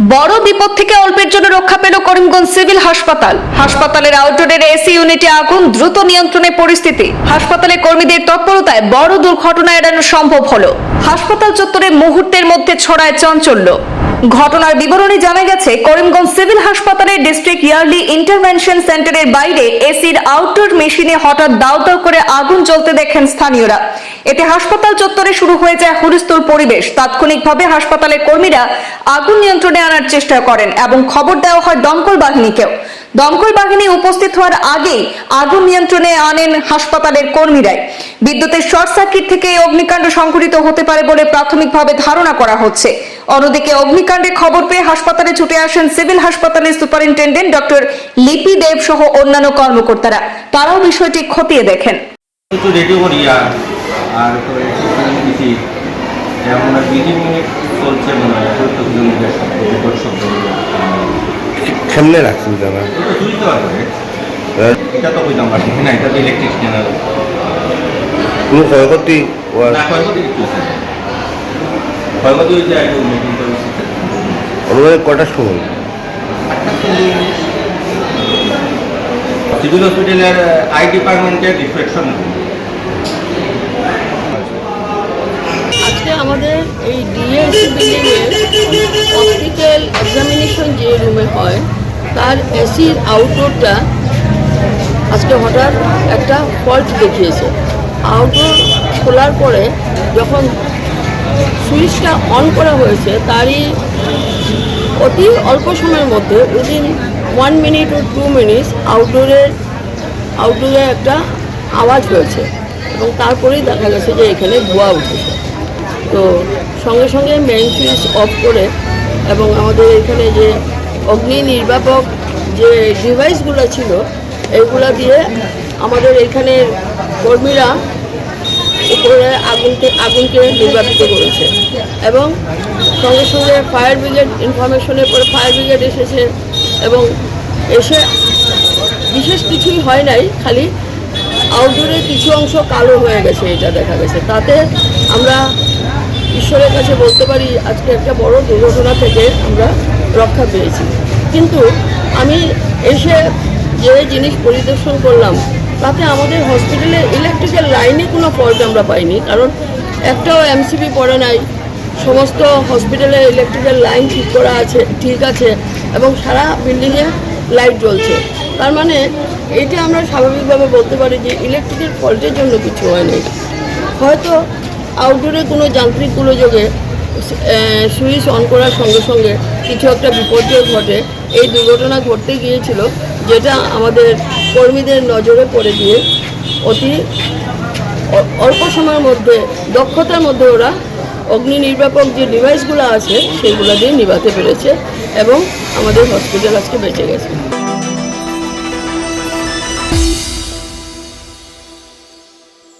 বড় বিপদ থেকে অল্পের জন্য রক্ষা পেল করিমগঞ্জ সিভিল হাসপাতাল। হাসপাতালের আউটডোরের এসি ইউনিটে আগুন দ্রুত নিয়ন্ত্রণে পরিস্থিতি। হাসপাতালে কর্মীদের তৎপরতায় বড় দুর্ঘটনা এড়ানো সম্ভব হলো। হাসপাতাল চত্বরে মুহূর্তের মধ্যে ছড়ায় চাঞ্চল্য। ঘটনার বিবরণী জানা গেছে, করিমগঞ্জ সিভিল হাসপাতালের ডিস্ট্রিক্ট ইয়ারলি ইন্টারভেনশন সেন্টারের বাইরে এসির আউটডোর মেশিনে হঠাৎ দাউ দাউ করে আগুন জ্বলতে দেখেন স্থানীয়রা। এতে হাসপাতাল চত্বরে শুরু হয়ে যায় হুলস্থুল পরিবেশ। তাৎক্ষণিকভাবে হাসপাতালের কর্মীরা আগুন নিয়ন্ত্রণে আনার চেষ্টা করেন এবং খবর দেওয়া হয় দমকল বাহিনীকেও। দমকল বাহিনী উপস্থিত হওয়ার আগেই আগুন নিয়ন্ত্রণে আনেন হাসপাতালের কর্মীরাই। বিদ্যুতের শর্ট সার্কিট থেকে অগ্নিকাণ্ড সংঘটিত হতে পারে বলে প্রাথমিকভাবে ধারণা করা হচ্ছে। অন্যদিকে অগ্নিকাণ্ডের খবর পেয়ে হাসপাতালে ছুটে আসেন সিভিল হাসপাতালের সুপারিনটেন্ডেন্ট ডক্টর লিপি দেব সহ অন্যান্য কর্মকর্তারা। তারাও বিষয়টি খতিয়ে দেখেন। আর মিনিট চলছে মনে হয় শব্দ কেমনে চুরি তো এটা তো পারছি না এটা তো ইলেকট্রিশিয়ান আর কোনো ক্ষয়ক্ষতি ক্ষয়ক্ষতি হয়েছে অনুমানিক কটার সময়? সিভিল হসপিটালের আই ডিপার্টমেন্টের রিফ্লেকশন আজকে আমাদের এই ডিএসসি বিল্ডিংয়ের যে রুমে হয়, তার এসির আউটডোরটা আজকে হঠাৎ একটা ফল্ট দেখিয়েছে। আউটডোর খোলার পরে যখন সুইচটা অন করা হয়েছে, তারই অতি অল্প সময়ের মধ্যে উইদিন ওয়ান মিনিট ও টু মিনিটস আউটডোরের আউটডোরে একটা আওয়াজ হয়েছে এবং তারপরেই দেখা গেছে যে এখানে ধোয়া উঠেছে। তো সঙ্গে সঙ্গে মেইন সুইচ অফ করে এবং আমাদের এখানে যে অগ্নি নির্বাপক যে ডিভাইসগুলো ছিল, এগুলো দিয়ে আমাদের এখানের কর্মীরা উপরে আগুনকে আগুনকে নির্বাপিত করেছে। এবং সঙ্গে সঙ্গে ফায়ার ব্রিগেড ইনফরমেশনের পরে ফায়ার ব্রিগেড এসেছে এবং এসে বিশেষ কিছুই হয় নাই, খালি আউটডোরের কিছু অংশ কালো হয়ে গেছে, এটা দেখা গেছে। তাতে আমরা ঈশ্বরের কাছে বলতে পারি, আজকে একটা বড় দুর্ঘটনা থেকে আমরা রক্ষা পেয়েছি। কিন্তু আমি এসে যে জিনিস পরিদর্শন করলাম, তাতে আমাদের হসপিটালে ইলেকট্রিক্যাল লাইনে কোনো ফল্ট আমরা পাইনি। কারণ একটাও এমসিবি পড়ে নাই, সমস্ত হসপিটালে ইলেকট্রিক্যাল লাইন ঠিক করা আছে, ঠিক আছে, এবং সারা বিল্ডিংয়ে লাইট জ্বলছে। তার মানে এটা আমরা স্বাভাবিকভাবে বলতে পারি যে ইলেকট্রিকের ফল্টের জন্য কিছু হয়নি। হয়তো আউটডোরে কোনো যান্ত্রিক গোলযোগে সুইচ অন করার সঙ্গে সঙ্গে কিছু একটা বিপর্যয় ঘটে। এই দুর্ঘটনা ঘটতে গিয়েছিল, যেটা আমাদের কর্মীদের নজরে পড়ে দিয়ে অতি অল্প সময়ের মধ্যে, দক্ষতার মধ্যে ওরা অগ্নি নির্বাপক যে ডিভাইসগুলো আছে সেইগুলো দিয়ে নিভাতে পেরেছে এবং আমাদের হসপিটাল আজকে বেঁচে গেছে।